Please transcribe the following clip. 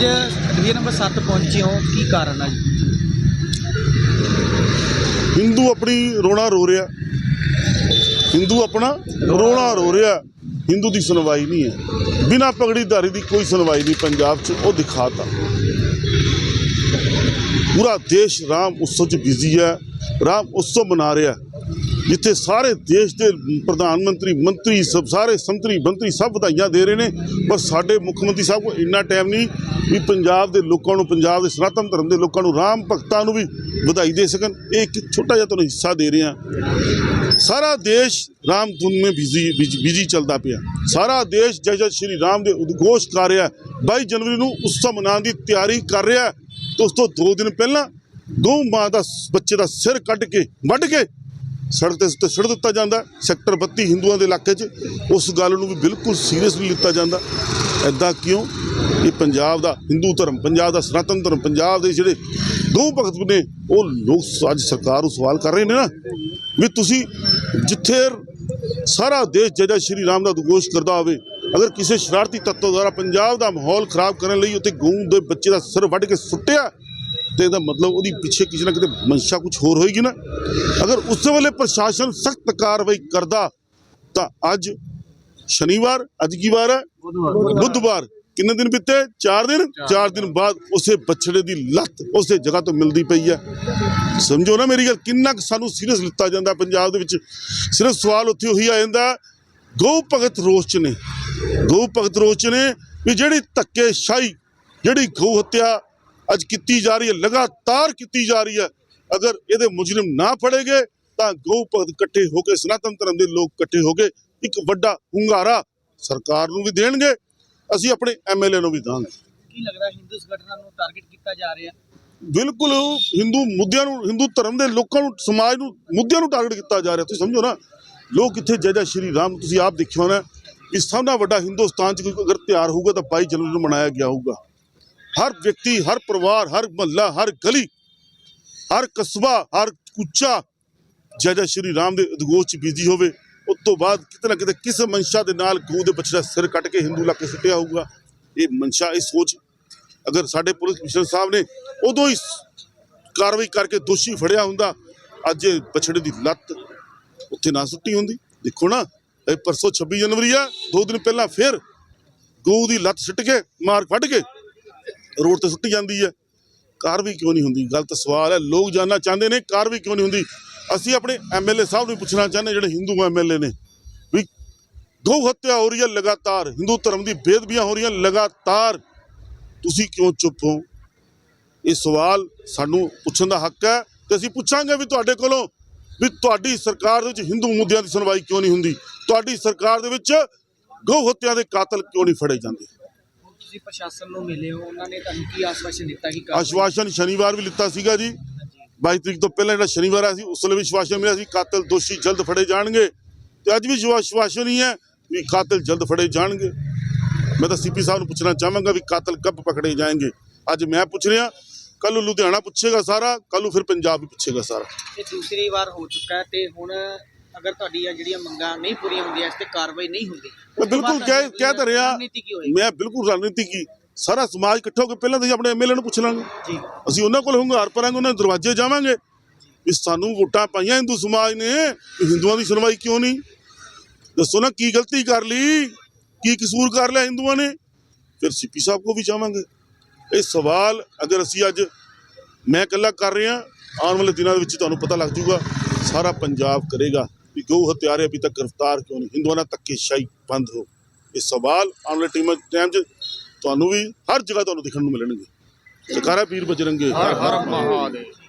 Division number 7 ਪਹੁੰਚੇ ਹੋ, ਕੀ ਕਾਰਨ ਹੈ ਜੀ? ਹਿੰਦੂ ਆਪਣੀ ਰੋਣਾ ਰੋ ਰਿਹਾ। ਹਿੰਦੂ ਆਪਣਾ ਰੋਣਾ ਰੋ ਰਿਹਾ। ਹਿੰਦੂ ਦੀ ਸੁਣਵਾਈ ਨਹੀਂ ਹੈ। ਬਿਨਾ ਪਗੜੀਦਾਰੀ ਦੀ ਕੋਈ ਸੁਣਵਾਈ ਨਹੀਂ ਪੰਜਾਬ 'ਚ, ਉਹ ਦਿਖਾਤਾ। ਪੂਰਾ ਦੇਸ਼ ਰਾਮ ਉਤਸਵ 'ਚ ਬਿਜ਼ੀ ਹੈ। ਰਾਮ ਉਤਸਵ ਮਨਾ ਰਿਹਾ। ਜਿੱਥੇ ਸਾਰੇ ਦੇਸ਼ ਦੇ ਪ੍ਰਧਾਨ ਮੰਤਰੀ ਮੰਤਰੀ, ਸਭ ਸਾਰੇ ਸੰਤਰੀ, ਬੰਤਰੀ ਸਭ ਵਧਾਈਆਂ ਦੇ ਰਹੇ ਨੇ, ਪਰ ਸਾਡੇ ਮੁੱਖ ਮੰਤਰੀ ਸਾਹਿਬ ਕੋਲ ਇੰਨਾ ਟਾਈਮ ਨਹੀਂ ਵੀ ਪੰਜਾਬ ਦੇ ਲੋਕਾਂ ਨੂੰ, ਪੰਜਾਬ ਦੇ ਸਨਾਤਨ ਧਰਮ ਦੇ ਲੋਕਾਂ ਨੂੰ, ਰਾਮ ਭਗਤਾਂ ਨੂੰ ਵੀ ਵਧਾਈ ਦੇ ਸਕਣ। ਇਹ ਇੱਕ ਛੋਟਾ ਜਿਹਾ ਤੁਹਾਨੂੰ ਹਿੱਸਾ ਦੇ ਰਹੇ ਹਾਂ। ਸਾਰਾ ਦੇਸ਼ ਰਾਮ ਧੁਨ ਮੇਂ ਬਿਜ਼ੀ ਬਿਜ਼ੀ ਚੱਲਦਾ ਪਿਆ। ਸਾਰਾ ਦੇਸ਼ ਜੈ ਜੈ ਸ਼੍ਰੀ ਰਾਮ ਦੇ ਉਦਘੋਸ਼ ਕਰ ਰਿਹਾ। 22 ਜਨਵਰੀ ਨੂੰ ਉਤਸਵ ਮਨਾਉਣ ਦੀ ਤਿਆਰੀ ਕਰ ਰਿਹਾ। ਉਸ ਤੋਂ ਦੋ ਦਿਨ ਪਹਿਲਾਂ ਗਊ ਮਾਂ ਦਾ, ਬੱਚੇ ਦਾ ਸਿਰ ਕੱਢ ਕੇ, ਵੱਢ ਕੇ ਸੜਕ ਤੇ ਉੱਤੇ ਸੁੱਟ ਦਿੱਤਾ ਜਾਂਦਾ, ਸੈਕਟਰ 32 ਹਿੰਦੂਆਂ ਦੇ ਇਲਾਕੇ 'ਚ, ਉਸ ਗੱਲ ਨੂੰ ਵੀ ਬਿਲਕੁਲ ਸੀਰੀਅਸਲੀ ਲਿੱਤਾ ਜਾਂਦਾ। ਐਦਾਂ ਕਿਉਂ? ਇਹ ਪੰਜਾਬ ਦਾ ਹਿੰਦੂ ਧਰਮ, ਪੰਜਾਬ ਦਾ ਸਨਾਤਨ ਧਰਮ, ਪੰਜਾਬ ਦੇ ਜਿਹੜੇ ਗਊ ਭਗਤ ਨੇ, ਉਹ ਲੋਕ ਅੱਜ ਸਰਕਾਰ ਨੂੰ ਸਵਾਲ ਕਰ ਰਹੇ ਨੇ ਨਾ, ਵੀ ਤੁਸੀਂ ਜਿੱਥੇ ਸਾਰਾ ਦੇਸ਼ ਜੈ ਸ਼੍ਰੀ ਰਾਮ ਦਾ ਉਦਘੋਸ਼ ਕਰਦਾ ਹੋਵੇ, ਅਗਰ ਕਿਸੇ ਸ਼ਰਾਰਤੀ ਤੱਤਵ ਦੁਆਰਾ ਪੰਜਾਬ ਦਾ ਮਾਹੌਲ ਖਰਾਬ ਕਰਨ ਲਈ ਉੱਤੇ ਗਊ ਦੇ ਬੱਚੇ ਦਾ ਸਿਰ ਵੱਢ ਕੇ ਸੁੱਟਿਆ ਤੇ ਇਹਦਾ ਮਤਲਬ ਉਹਦੀ ਪਿੱਛੇ ਕਿਸੇ ਨਾ ਕਿਤੇ ਮਨਸ਼ਾ ਕੁਝ ਹੋਰ ਹੋਏਗੀ ਨਾ ਅਗਰ ਉਸ ਵੇਲੇ ਪ੍ਰਸ਼ਾਸਨ ਸਖਤ ਕਾਰਵਾਈ ਕਰਦਾ ਤਾਂ ਅੱਜ ਸ਼ਨੀਵਾਰ ਅੱਜ ਕੀ ਵਾਰ ਹੈ ਬੁੱਧਵਾਰ ਕਿੰਨੇ ਦਿਨ ਬੀਤੇ 4 ਦਿਨ 4 ਦਿਨ ਬਾਅਦ ਉਸੇ ਬਛੜੇ ਦੀ ਲੱਤ ਉਸੇ ਜਗ੍ਹਾ ਤੋਂ ਮਿਲਦੀ ਪਈ ਹੈ ਸਮਝੋ ਨਾ ਮੇਰੀ ਗੱਲ ਕਿੰਨਾ ਕੁ ਸਾਨੂੰ ਸੀਰੀਅਸ ਲਿੱਤਾ ਜਾਂਦਾ ਪੰਜਾਬ ਦੇ ਵਿੱਚ ਸਿਰਫ ਸਵਾਲ ਉੱਥੇ ਉਹੀ ਆ ਜਾਂਦਾ ਗਊ ਭਗਤ ਰੋਸ ਚ ਨੇ ਗਊ ਭਗਤ ਰੋਸ ਚ ਨੇ ਵੀ ਜਿਹੜੀ ਧੱਕੇ ਸ਼ਾਹੀ ਜਿਹੜੀ ਗਊ ਹੱਤਿਆ ਅੱਜ ਕੀਤੀ ਜਾ ਰਹੀ ਹੈ ਲਗਾਤਾਰ ਕੀਤੀ ਜਾ ਰਹੀ ਹੈ। ਅਗਰ ਇਹਦੇ ਮੁਜਰਮ ਨਾ ਫੜੇਗੇ ਤਾਂ ਗਊ ਭਗਤ ਇਕੱਠੇ ਹੋ ਕੇ ਸਨਾਤਨ ਧਰਮ ਦੇ ਲੋਕ ਇਕੱਠੇ ਹੋ ਕੇ ਇੱਕ ਵੱਡਾ ਹੁੰਗਾਰਾ ਸਰਕਾਰ ਨੂੰ ਵੀ ਦੇਣਗੇ। ਅਸੀਂ ਆਪਣੇ ਐਮਐਲਏ ਨੂੰ ਵੀ ਦਾਂਗੇ। ਕੀ ਲੱਗਦਾ ਹਿੰਦੂ ਸੰਗਠਨਾਂ ਨੂੰ ਟਾਰਗੇਟ ਕੀਤਾ ਜਾ ਰਿਹਾ? ਬਿਲਕੁਲ ਹਿੰਦੂ ਮੁੱਦਿਆਂ ਨੂੰ ਹਿੰਦੂ ਧਰਮ ਦੇ ਲੋਕਾਂ ਨੂੰ ਸਮਾਜ ਨੂੰ ਮੁੱਦਿਆਂ ਨੂੰ ਟਾਰਗੇਟ ਕੀਤਾ ਜਾ ਰਿਹਾ। ਤੁਸੀਂ ਸਮਝੋ ਨਾ ਲੋਕ ਇੱਥੇ ਜੈ ਜੈ ਸ਼੍ਰੀ ਰਾਮ ਤੁਸੀਂ ਆਪ ਦੇਖਿਆ ਹੋਣਾ ਕਿ ਸਭ ਤੋਂ ਵੱਡਾ ਹਿੰਦੁਸਤਾਨ 'ਚ ਕੋਈ ਅਗਰ ਤਿਉਹਾਰ ਹੋਊਗਾ ਤਾਂ 22 ਜਨਵਰੀ ਨੂੰ ਮਨਾਇਆ ਗਿਆ ਹੋਊਗਾ। ਹਰ ਵਿਅਕਤੀ, ਹਰ ਪਰਿਵਾਰ, ਹਰ ਮਹੱਲਾ, ਹਰ ਗਲੀ, ਹਰ ਕਸਬਾ, ਹਰ ਕੁੱਚਾ ਜੈ ਜੈ ਸ਼੍ਰੀ ਰਾਮ ਦੇ ਉਦਘੋਸ਼ 'ਚ ਬਿਜ਼ੀ ਹੋਵੇ, ਉਸ ਤੋਂ ਬਾਅਦ ਕਿਤੇ ਨਾ ਕਿਤੇ ਕਿਸ ਮਨਸ਼ਾ ਦੇ ਨਾਲ ਗਊ ਦੇ ਬੱਚੇ ਦਾ ਸਿਰ ਕੱਟ ਕੇ ਹਿੰਦੂ ਇਲਾਕੇ ਸੁੱਟਿਆ ਹੋਊਗਾ, ਇਹ ਮਨਸ਼ਾ, ਇਹ ਸੋਚ ਅਗਰ ਸਾਡੇ ਪੁਲਿਸ ਕਮਿਸ਼ਨਰ ਸਾਹਿਬ ਨੇ ਉਦੋਂ ਹੀ ਕਾਰਵਾਈ ਕਰਕੇ ਦੋਸ਼ੀ ਫੜਿਆ ਹੁੰਦਾ, ਅੱਜ ਇਹ ਬਛੜੇ ਦੀ ਲੱਤ ਉੱਥੇ ਨਾ ਸੁੱਟੀ ਹੁੰਦੀ। ਦੇਖੋ ਨਾ, ਇਹ ਪਰਸੋਂ 26 ਜਨਵਰੀ ਆ, ਦੋ ਦਿਨ ਪਹਿਲਾਂ ਫਿਰ ਗਊ ਦੀ ਲੱਤ ਸਿੱਟ ਕੇ, ਮਾਰ ਫੜ ਕੇ ਰੋਡ ਤੇ ਸੁੱਟੀ ਜਾਂਦੀ ਹੈ। ਕਾਰਵਾਈ ਕਿਉਂ ਨਹੀਂ ਹੁੰਦੀ? ਗਲਤ ਸਵਾਲ ਹੈ। ਲੋਕ ਜਾਨਣਾ ਚਾਹੁੰਦੇ ਨੇ ਕਾਰਵਾਈ ਕਿਉਂ ਨਹੀਂ ਹੁੰਦੀ? ਅਸੀਂ ਆਪਣੇ ਐਮਐਲਏ ਸਾਹਿਬ ਨੂੰ ਪੁੱਛਣਾ ਚਾਹੁੰਦੇ ਜਿਹੜੇ ਹਿੰਦੂ ਐਮਐਲਏ ਨੇ, ਵੀ ਗਊ ਹੱਤਿਆ ਹੋ ਰਹੀ ਹੈ ਲਗਾਤਾਰ, ਹਿੰਦੂ ਧਰਮ ਦੀ ਬੇਦਬੀਆਂ ਹੋ ਰਹੀਆਂ ਲਗਾਤਾਰ, ਤੁਸੀਂ ਕਿਉਂ ਚੁੱਪ ਹੋ? ਇਹ ਸਵਾਲ ਸਾਨੂੰ ਪੁੱਛਣ ਦਾ ਹੱਕ ਹੈ ਤੇ ਅਸੀਂ ਪੁੱਛਾਂਗੇ ਵੀ ਤੁਹਾਡੇ ਕੋਲੋਂ, ਵੀ ਤੁਹਾਡੀ ਸਰਕਾਰ ਦੇ ਵਿੱਚ ਹਿੰਦੂ ਮੁੱਦਿਆਂ ਦੀ ਸੁਣਵਾਈ ਕਿਉਂ ਨਹੀਂ ਹੁੰਦੀ? ਤੁਹਾਡੀ ਸਰਕਾਰ ਦੇ ਵਿੱਚ ਗਊ ਹੱਤਿਆ ਦੇ ਕਾਤਲ ਕਿਉਂ ਨਹੀਂ ਫੜੇ ਜਾਂਦੇ? ਤੁਸੀਂ ਪ੍ਰਸ਼ਾਸਨ ਨੂੰ ਮਿਲੇ ਹੋ ਉਹਨਾਂ ਨੇ ਤੁਹਾਨੂੰ ਕੀ ਆਸ਼ਵਾਸਨ ਦਿੱਤਾ ਕਿ ਆਸ਼ਵਾਸਨ ਸ਼ਨੀਵਾਰ ਵੀ ਲਿੱਤਾ ਸੀਗਾ ਜੀ। 22 ਤਰੀਕ ਤੋਂ ਪਹਿਲਾਂ ਜਿਹੜਾ ਸ਼ਨੀਵਾਰ ਆ ਸੀ ਉਸ ਵੇਲੇ ਵੀ ਆਸ਼ਵਾਸਨ ਮਿਲਿਆ ਸੀ ਕਾਤਲ ਦੋਸ਼ੀ ਜਲਦ ਫੜੇ ਜਾਣਗੇ। ਤੇ ਅੱਜ ਵੀ ਆਸ਼ਵਾਸਨ ਹੀ ਹੈ ਵੀ ਕਾਤਲ ਜਲਦ ਫੜੇ ਜਾਣਗੇ। ਮੈਂ ਤਾਂ ਸੀਪੀ ਸਾਹਿਬ ਨੂੰ ਪੁੱਛਣਾ ਚਾਹਾਂਗਾ ਵੀ ਕਾਤਲ ਕਬ ਪਕੜੇ ਜਾਣਗੇ ਅੱਜ ਮੈਂ ਪੁੱਛ ਰਿਹਾ ਕੱਲ ਲੁਧਿਆਣਾ ਪੁੱਛੇਗਾ ਸਾਰਾ ਕੱਲ ਫਿਰ ਪੰਜਾਬ ਵੀ ਪੁੱਛੇਗਾ ਸਾਰਾ। ਇਹ ਦੂਸਰੀ ਵਾਰ ਹੋ ਚੁੱਕਾ ਹੈ ਤੇ ਹੁਣ ਅਗਰ ਤੁਹਾਡੀਆਂ ਜਿਹੜੀਆਂ ਮੰਗਾਂ ਨਹੀਂ ਪੂਰੀਆਂ ਹੁੰਦੀਆਂ ਇਸ ਤੇ ਕਾਰਵਾਈ ਨਹੀਂ ਹੁੰਦੀ ਮੈਂ ਬਿਲਕੁਲ ਕਹਿ ਕਹਿ ਤਾਂ ਰਿਹਾ ਰਣਨੀਤੀ ਕੀ ਹੋਏਗੀ? ਮੈਂ ਬਿਲਕੁਲ ਰਣਨੀਤੀ ਕੀ ਸਾਰਾ ਸਮਾਜ ਇਕੱਠਾ ਹੋ ਕੇ ਪਹਿਲਾਂ ਤਾਂ ਅਸੀਂ ਆਪਣੇ ਐਮਐਲਏ ਨੂੰ ਪੁੱਛ ਲਾਂਗੇ। ਜੀ। ਅਸੀਂ ਉਹਨਾਂ ਕੋਲ ਹੁੰਗਾਰ ਭਰਾਂਗੇ ਉਹਨਾਂ ਦੇ ਦਰਵਾਜ਼ੇ ਜਾਵਾਂਗੇ। ਵੀ ਸਾਨੂੰ ਵੋਟਾਂ ਪਾਈਆਂ ਹਿੰਦੂ ਸਮਾਜ ਨੇ ਵੀ ਹਿੰਦੂਆਂ ਦੀ ਸੁਣਵਾਈ ਕਿਉਂ ਨਹੀਂ? ਦੱਸੋ ਨਾ ਕੀ ਗਲਤੀ ਕਰ ਲਈ? ਕੀ ਕਸੂਰ ਕਰ ਲਿਆ ਹਿੰਦੂਆਂ ਨੇ? ਫਿਰ ਸੀਪੀ ਸਾਹਿਬ ਕੋ ਵੀ ਜਾਵਾਂਗੇ। ਇਹ ਸਵਾਲ ਅਗਰ ਅਸੀਂ ਅੱਜ ਮੈਂ ਇਕੱਲਾ ਕਰ ਰਿਹਾ ਆਉਣ ਵਾਲੇ ਦਿਨਾਂ ਦੇ ਵਿੱਚ ਤੁਹਾਨੂੰ ਪਤਾ ਲੱਗ ਜਾਊਗਾ ਸਾਰਾ ਪੰਜਾਬ ਕਰੇਗਾ। ਵੀ ਗਊ ਹਤਿਆਰੇ ਅਭੀ ਤੱਕ ਗ੍ਰਿਫਤਾਰ ਕਿਉਂ ਨਹੀਂ? ਹਿੰਦੂਆਂ ਧੱਕੇਸ਼ਾਹੀ ਬੰਦ ਹੋ। ਇਹ ਸਵਾਲ ਆਉਣ ਵਾਲੇ ਟਾਈਮ ਟਾਈਮ 'ਚ ਤੁਹਾਨੂੰ ਵੀ ਹਰ ਜਗ੍ਹਾ ਤੁਹਾਨੂੰ ਦਿਖਣ ਨੂੰ ਮਿਲਣਗੇ। ਜਕਾਰਾ ਪੀਰ ਬਜਰੰਗੇ। ਹਰ ਹਰ ਮਹਾਦੇਵ।